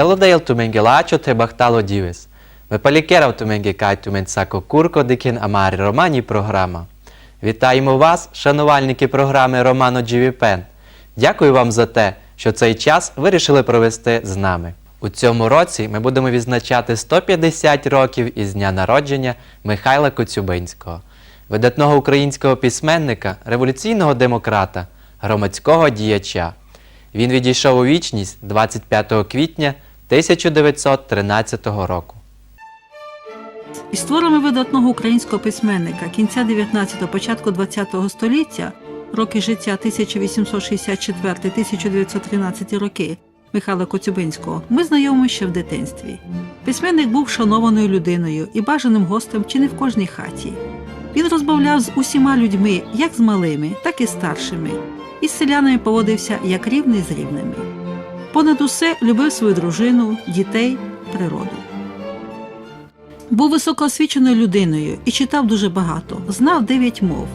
Делодейл туменгелачо те бахтало дівес. Вепалікерав туменге кай тумен сако курко дикін амарі романі програма. Вітаємо вас, шанувальники програми Романо Джівіпен. Дякую вам за те, що цей час вирішили провести з нами. У цьому році ми будемо відзначати 150 років із дня народження Михайла Коцюбинського, видатного українського письменника, революційного демократа, громадського діяча. Він відійшов у вічність 25 квітня 1913 року. Із творами видатного українського письменника кінця 19-го, початку 20-го століття, роки життя 1864-1913 роки Михайла Коцюбинського, ми знайомі ще в дитинстві. Письменник був шанованою людиною і бажаним гостем чи не в кожній хаті. Він розмовляв з усіма людьми, як з малими, так і старшими, і з селянами поводився як рівний з рівними. Понад усе любив свою дружину, дітей, природу. Був високоосвіченою людиною і читав дуже багато, знав дев'ять мов: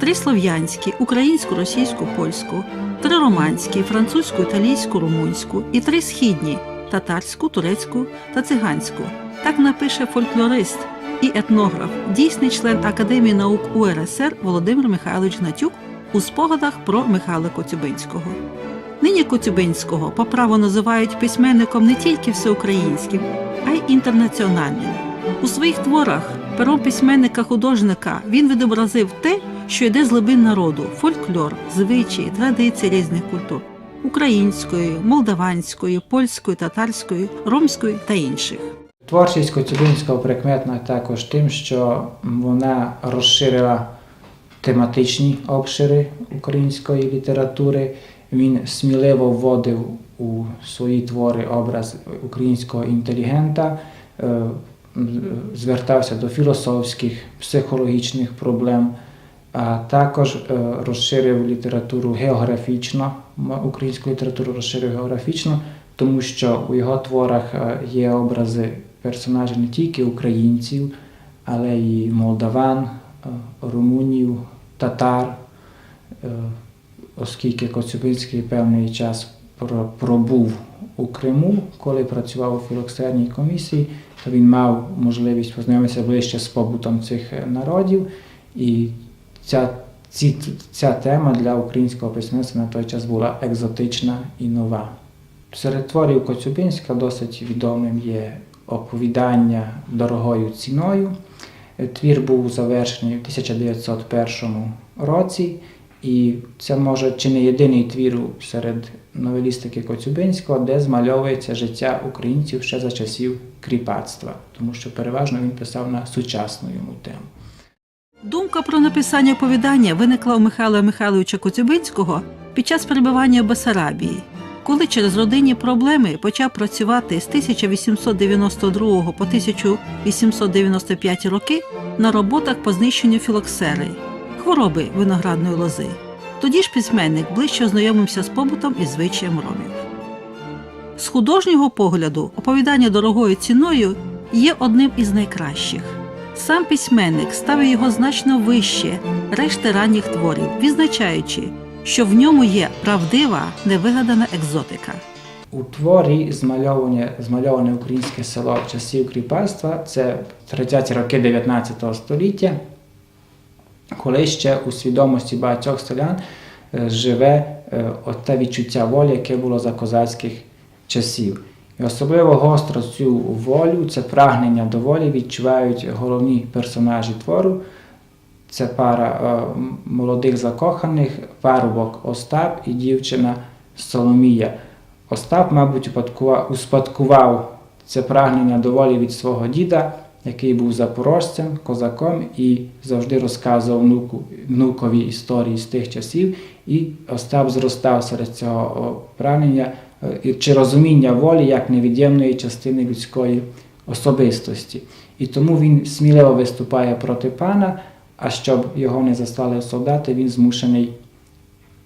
три слов'янські, українську, російську, польську, три романські, французьку, італійську, румунську і три східні татарську, турецьку та циганську. Так напише фольклорист і етнограф, дійсний член Академії наук УРСР Володимир Михайлович Гнатюк у спогадах про Михайла Коцюбинського. Нині Коцюбинського по праву називають письменником не тільки всеукраїнським, а й інтернаціональним. У своїх творах пером письменника-художника він відобразив те, що йде з глибин народу: фольклор, звичаї, традиції різних культур української, молдаванської, польської, татарської, ромської та інших. Творчість Коцюбинського прикметна також тим, що вона розширила тематичні обшири української літератури. Він сміливо вводив у свої твори образ українського інтелігента, е, звертався до філософських, психологічних проблем, а також е, розширив літературу географічно, українську літературу розширив географічно, тому що у його творах е, є образи персонажів не тільки українців, але й молдаван, румунів, татар, оскільки Коцюбинський певний час пробув у Криму, коли працював у філоксерній комісії, то він мав можливість познайомитися ближче з побутом цих е, народів. І ця, ці, ця тема для українського письменства на той час була екзотична і нова. Серед творів Коцюбинська досить відомим є оповідання дорогою ціною. Твір був завершений в 1901 році, і це може чи не єдиний твір серед новелістики Коцюбинського, де змальовується життя українців ще за часів кріпацтва, тому що переважно він писав на сучасну йому тему. Думка про написання оповідання виникла у Михайла Михайловича Коцюбинського під час перебування в Басарабії, коли через родинні проблеми почав працювати з 1892 по 1895 роки на роботах по знищенню філоксери, хвороби виноградної лози. Тоді ж письменник ближче ознайомився з побутом і звичаєм ромів. З художнього погляду оповідання дорогою ціною є одним із найкращих. Сам письменник ставив його значно вище решти ранніх творів, відзначаючи, що в ньому є правдива, невигадана екзотика. У творі змальоване, змальоване українське село часів кріпацтва це 30-ті роки 19 століття, коли ще у свідомості багатьох селян е, живе е, те відчуття волі, яке було за козацьких часів. І особливо гостро цю волю, це прагнення до волі відчувають головні персонажі твору. Це пара е, молодих закоханих, парубок Остап і дівчина Соломія. Остап, мабуть, успадкував це прагнення до волі від свого діда, який був запорожцем, козаком і завжди розказував внуку, внукові історії з тих часів. І Остап зростав серед цього прагнення е, чи розуміння волі як невід'ємної частини людської особистості. І тому він сміливо виступає проти пана, а щоб його не застали солдати, він змушений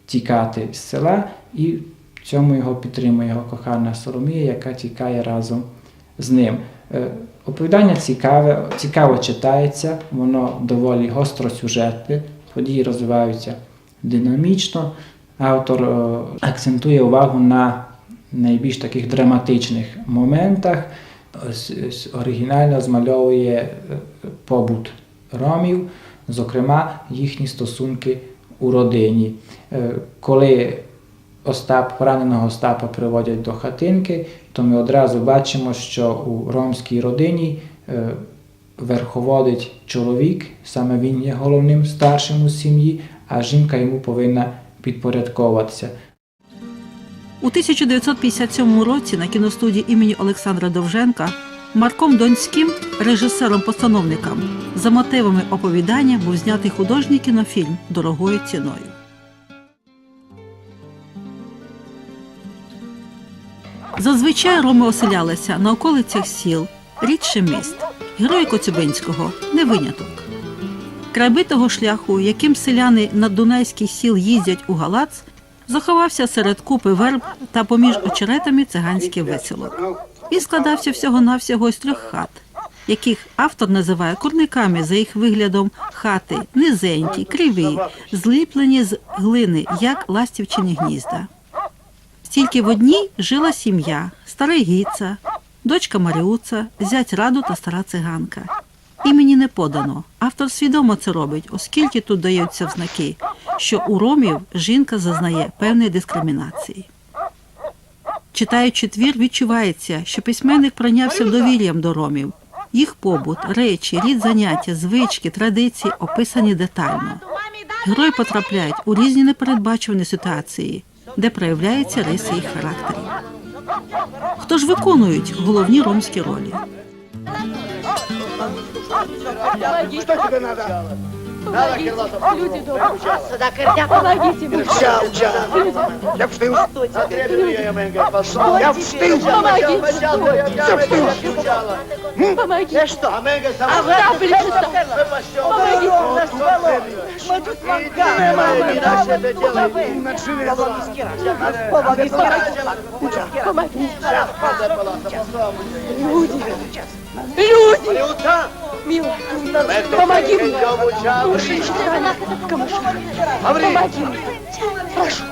тікати з села, і в цьому його підтримує його кохана Соломія, яка тікає разом з ним. Е, Оповідання цікаве, цікаво читається, воно доволі гостросюжетне, події розвиваються динамічно. Автор е, акцентує увагу на найбільш таких драматичних моментах с- оригінально змальовує е, побут ромів, зокрема їхні стосунки у родині. Коли Остап, пораненого Остапа приводять до хатинки, то ми одразу бачимо, що у ромській родині е, верховодить чоловік, саме він є головним старшим у сім'ї, а жінка йому повинна підпорядковуватися. У 1957 році на кіностудії імені Олександра Довженка Марком Донським, режисером-постановником, за мотивами оповідання був знятий художній кінофільм дорогою ціною. Зазвичай роми оселялися на околицях сіл, рідше міст. Герої Коцюбинського не виняток. Край битого шляху, яким селяни наддунайських сіл їздять у Галац, заховався серед купи верб та поміж очеретами циганський веселок. Він складався всього-навсього з трьох хат, яких автор називає курниками за їх виглядом хати низенькі, криві, зліплені з глини, як ластівчині гнізда. Тільки в одній жила сім'я, старий Гіца, дочка Маріуца, зять Раду та стара циганка. Імені не подано. Автор свідомо це робить, оскільки тут даються взнаки, що у ромів жінка зазнає певної дискримінації. Читаючи твір, відчувається, що письменник пройнявся довір'ям до ромів. Їх побут, речі, рід заняття, звички, традиції описані детально. Герої потрапляють у різні непередбачувані ситуації, де проявляються риси їх характерів. Хто ж виконують головні ромські ролі? Что тебе надо? Помогите, люди добрые. Сюда кирдяк. Помогите мне. Ча, ча. Я встиг. Я встиг. Помогите. Я встиг. Помогите. что? А вы обличите. Помогите. Мы тут Помогите. Люди. Люди. Милая. Помоги мне. Камыши. Помоги мне. Прошу.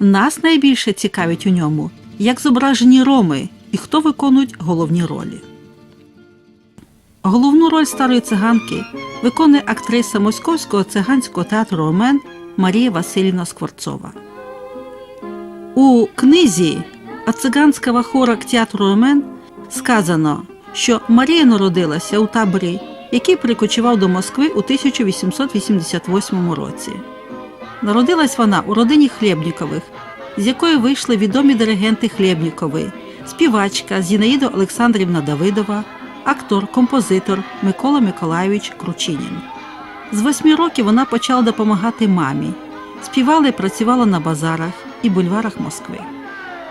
Нас найбільше цікавить у ньому, як зображені роми і хто виконують головні ролі. Головну роль старої циганки виконує актриса Московського циганського театру Ромен Марія Васильівна Скворцова. У книзі «А циганського хора к театру Ромен сказано, що Марія народилася у таборі, який прикочував до Москви у 1888 році. Народилась вона у родині Хлєбнікових, з якої вийшли відомі диригенти Хлєбнікови, співачка Зінаїда Олександрівна Давидова, актор, композитор Микола Миколайович Кручинін. З восьми років вона почала допомагати мамі, співала і працювала на базарах і бульварах Москви.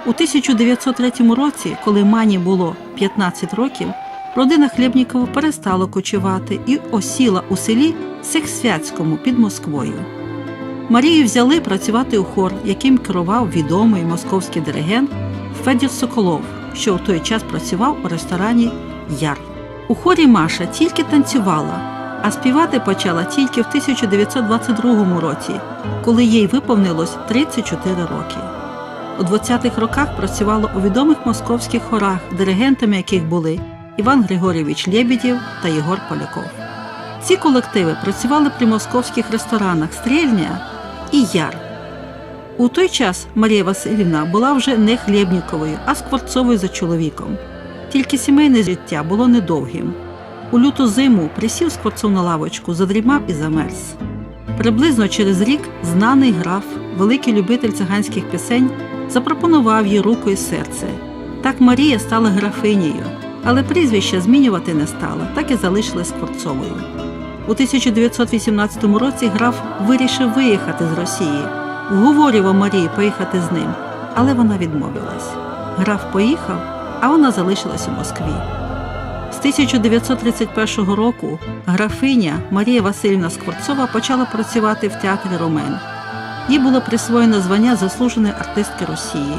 У 1903 році, коли Мані було 15 років, родина Хлєбнікових перестала кочувати і осіла у селі Сексвятському під Москвою. Марію взяли працювати у хор, яким керував відомий московський диригент Федір Соколов, що у той час працював у ресторані Яр. У хорі Маша тільки танцювала, а співати почала тільки в 1922 році, коли їй виповнилось 34 роки. У 20-х роках працювала у відомих московських хорах, диригентами яких були Іван Григорійович Лєбідєв та Єгор Поляков. Ці колективи працювали при московських ресторанах Стрільня і Яр. У той час Марія Васильівна була вже не Хлєбніковою, а Скворцовою за чоловіком. Тільки сімейне життя було недовгим. У люту зиму присів Скворцов на лавочку, задрімав і замерз. Приблизно через рік знаний граф, великий любитель циганських пісень, запропонував їй руку і серце. Так Марія стала графинею, але прізвище змінювати не стала, так і залишилась Скворцовою. У 1918 році граф вирішив виїхати з Росії, вговорював Марії поїхати з ним, але вона відмовилась. Граф поїхав, а вона залишилась у Москві. З 1931 року графиня Марія Васильівна Скворцова почала працювати в театрі Ромен. Їй було присвоєно звання заслуженої артистки Росії.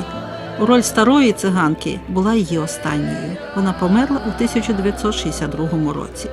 Роль старої циганки була її останньою. Вона померла у 1962 році.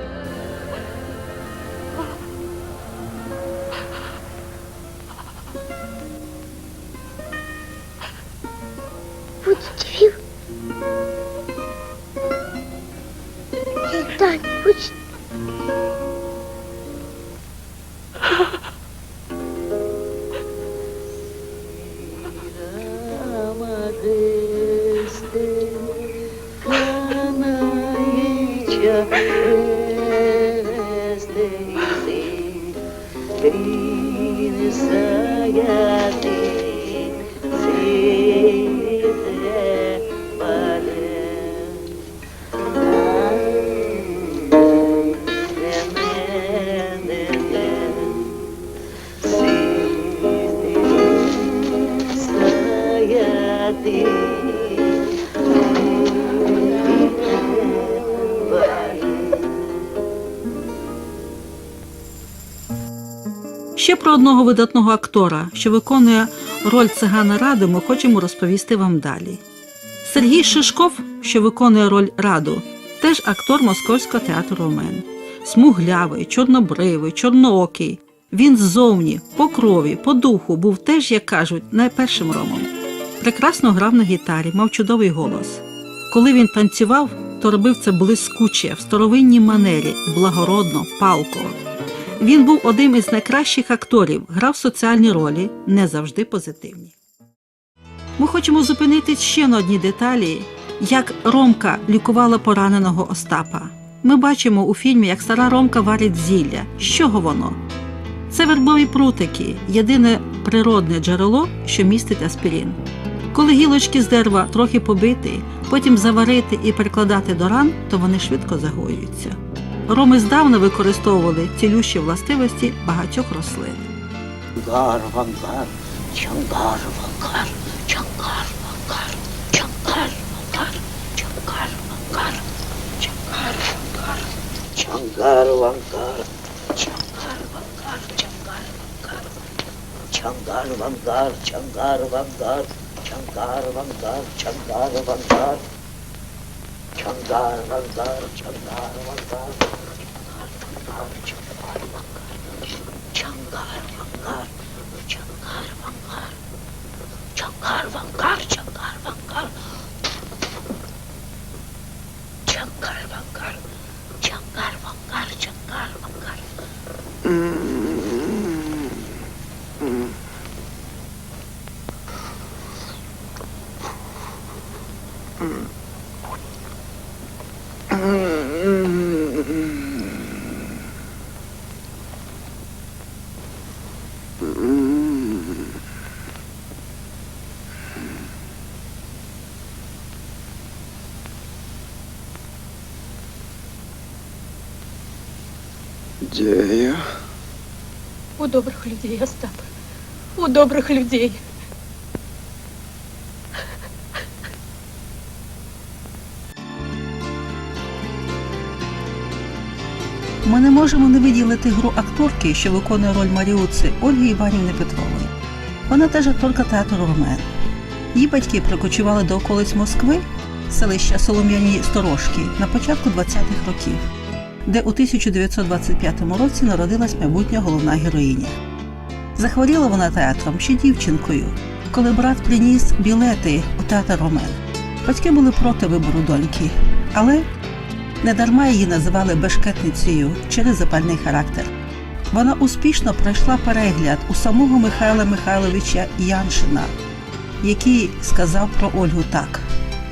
Одного видатного актора, що виконує роль цигана Раду, ми хочемо розповісти вам далі. Сергій Шишков, що виконує роль Раду, теж актор Московського театру Ромен. Смуглявий, чорнобривий, чорноокий. Він ззовні, по крові, по духу був теж, як кажуть, найпершим ромом. Прекрасно грав на гітарі, мав чудовий голос. Коли він танцював, то робив це блискуче, в старовинній манері, благородно, палко. Він був одним із найкращих акторів, грав соціальні ролі, не завжди позитивні. Ми хочемо зупинитись ще на одній деталі, як Ромка лікувала пораненого Остапа. Ми бачимо у фільмі, як стара Ромка варить зілля. З чого воно? Це вербові прутики, єдине природне джерело, що містить аспірин. Коли гілочки з дерева трохи побити, потім заварити і перекладати до ран, то вони швидко загоюються. Роми здавна використовували цілющі властивості багатьох рослин. Чангар, вангар, чангар, вангар, чангар, вангар, чангар, вангар, чангар, вангар, чангар, вангар, чангар, вангар, чангар, вангар, чангар, вангар, чангар, вангар, чангар, вангар, чангар, вангар, чангар, вангар, Çandar, mandar, çandar, mandar. Çandar, çandar, mandar. Çandar, mandar. Çandar, mandar. Çandar, mandar, çandar, mandar. Çandar, mandar. Çandar, mandar, çandar, mandar. Hmm. Где я? У добрых людей, Остап. У добрых людей. Ми не можемо не виділити гру акторки, що виконує роль Маріуци Ольги Іванівни Петрової. Вона теж акторка театру Ромен. Її батьки прикочували до околиць Москви, селища Солом'яні Сторожки, на початку 20-х років, де у 1925 році народилась майбутня головна героїня. Захворіла вона театром ще дівчинкою, коли брат приніс білети у театр Ромен. Батьки були проти вибору доньки, але Недарма її називали бешкетницею через запальний характер. Вона успішно пройшла перегляд у самого Михайла Михайловича Яншина, який сказав про Ольгу так: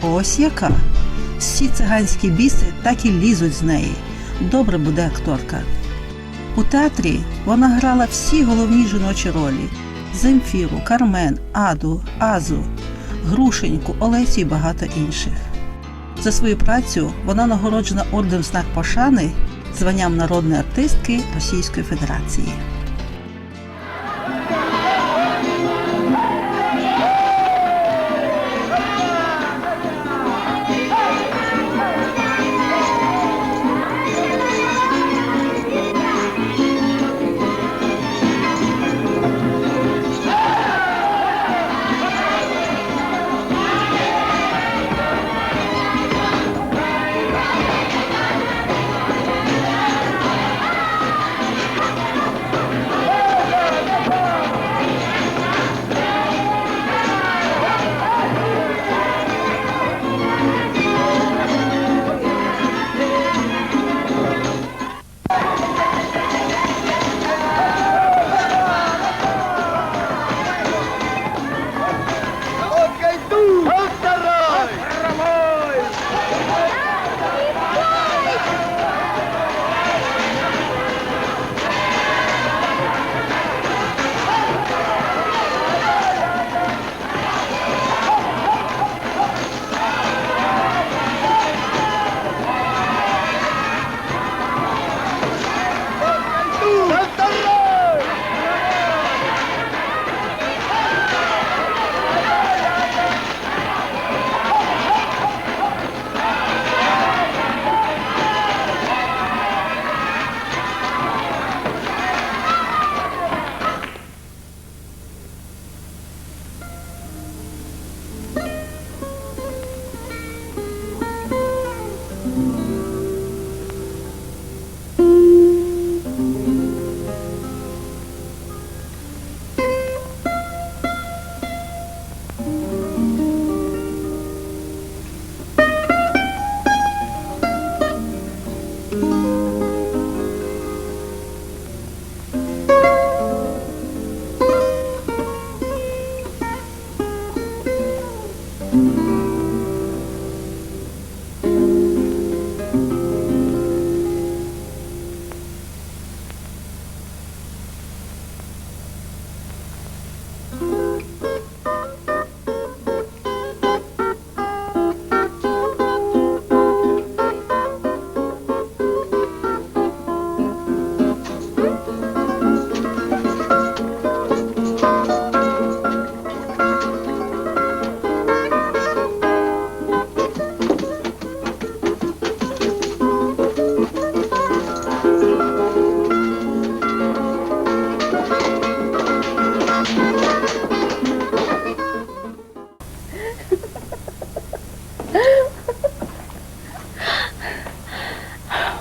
ось яка. Всі циганські біси так і лізуть з неї. Добре буде акторка. У театрі вона грала всі головні жіночі ролі: Земфіру, Кармен, Аду, Азу, Грушеньку, Олесю і багато інших. За свою працю вона нагороджена орден знак пошани званням народної артистки Російської Федерації.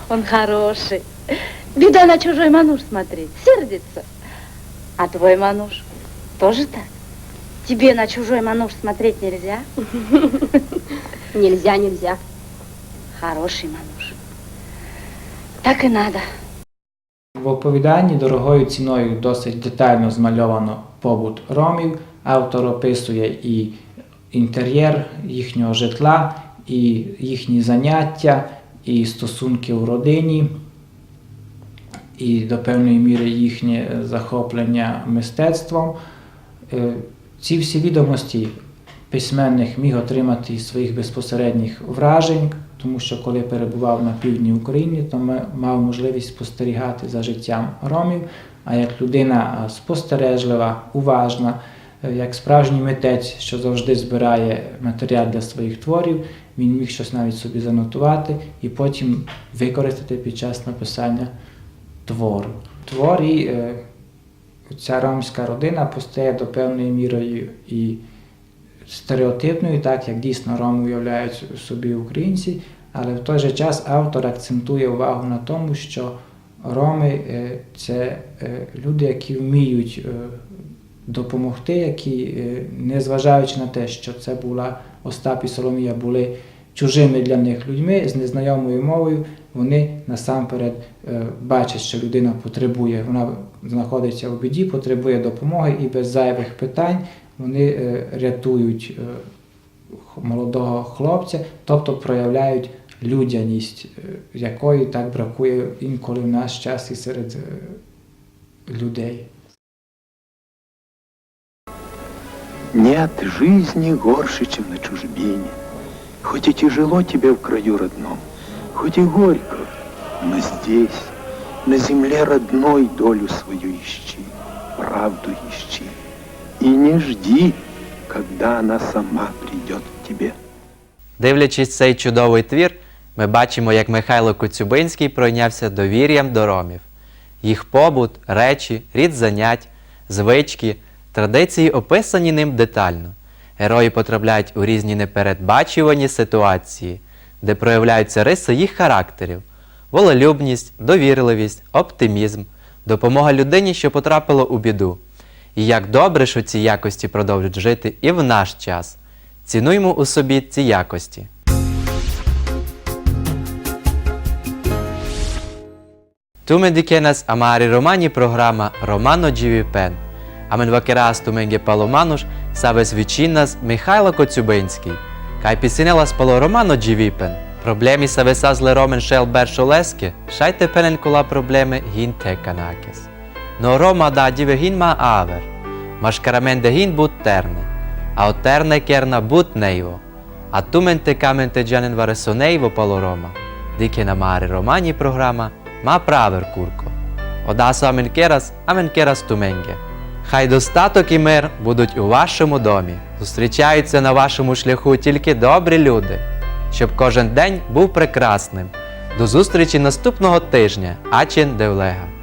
Он хороший. Беда на чужой мануш смотреть, сердится. А твой мануш тоже так? Тебе на чужой мануш смотреть нельзя? Нельзя, нельзя. Хороший мануш. Так и надо. В оповіданні дорогою ціною досить детально змальовано побут ромів. Автор описує і інтер'єр їхнього житла, і їхні заняття, і стосунки в родині, і до певної міри їхнє захоплення мистецтвом. Е, Ці всі відомості письменник міг отримати із своїх безпосередніх вражень, тому що коли перебував на півдні України, то мав можливість спостерігати за життям ромів. А як людина спостережлива, уважна, е, як справжній митець, що завжди збирає матеріал для своїх творів, він міг щось навіть собі занотувати і потім використати під час написання твору. В творі е, ця ромська родина постає до певної мірою і стереотипною, так як дійсно роми уявляють собі українці, але в той же час автор акцентує увагу на тому, що роми е, це е, люди, які вміють допомогти, які, е, незважаючи на те, що це була Остап і Соломія, були чужими для них людьми з незнайомою мовою, вони насамперед е, бачать, що людина потребує, вона знаходиться у біді, потребує допомоги і без зайвих питань вони е, рятують молодого хлопця, тобто проявляють людяність, якої так бракує інколи в наш час і серед людей. Нет жизни горше, чем на чужбине. Хоть и тяжело тебе в краю родном, хоть и горько, но здесь, на земле родной, долю свою ищи, правду ищи. И не жди, когда она сама придет к тебе. Дивлячись цей чудовий твір, ми бачимо, як Михайло Коцюбинський пройнявся довір'ям до ромів. Їх побут, речі, рід занять, звички, традиції описані ним детально. Герої потрапляють у різні непередбачувані ситуації, де проявляються риси їх характерів: волелюбність, довірливість, оптимізм, допомога людині, що потрапила у біду. І як добре, що ці якості продовжують жити і в наш час. Цінуймо у собі ці якості. Tume dikenas amari romani programa Romano GVPN. Amen vakeras tumenge palomanuш saves vičinas Михайло Коцюбинський. Кай пісинелас пало Romano GVPN. Проблемі савесазле ромен шел бершолески, шайте пенен кола проблеми гін теканакес. Но Рома да діве гін ма авер. Машкараменде гін бут терне. А от терне керна бут нейво. А тументе каменте джанен варесонейво пало Рома. Дике на мари романі програма ма правер курко. Одасо аменкерас, аменкерас туменге. Хай достаток і мир будуть у вашому домі. Зустрічаються на вашому шляху тільки добрі люди, щоб кожен день був прекрасним. До зустрічі наступного тижня. Ачин Девлега.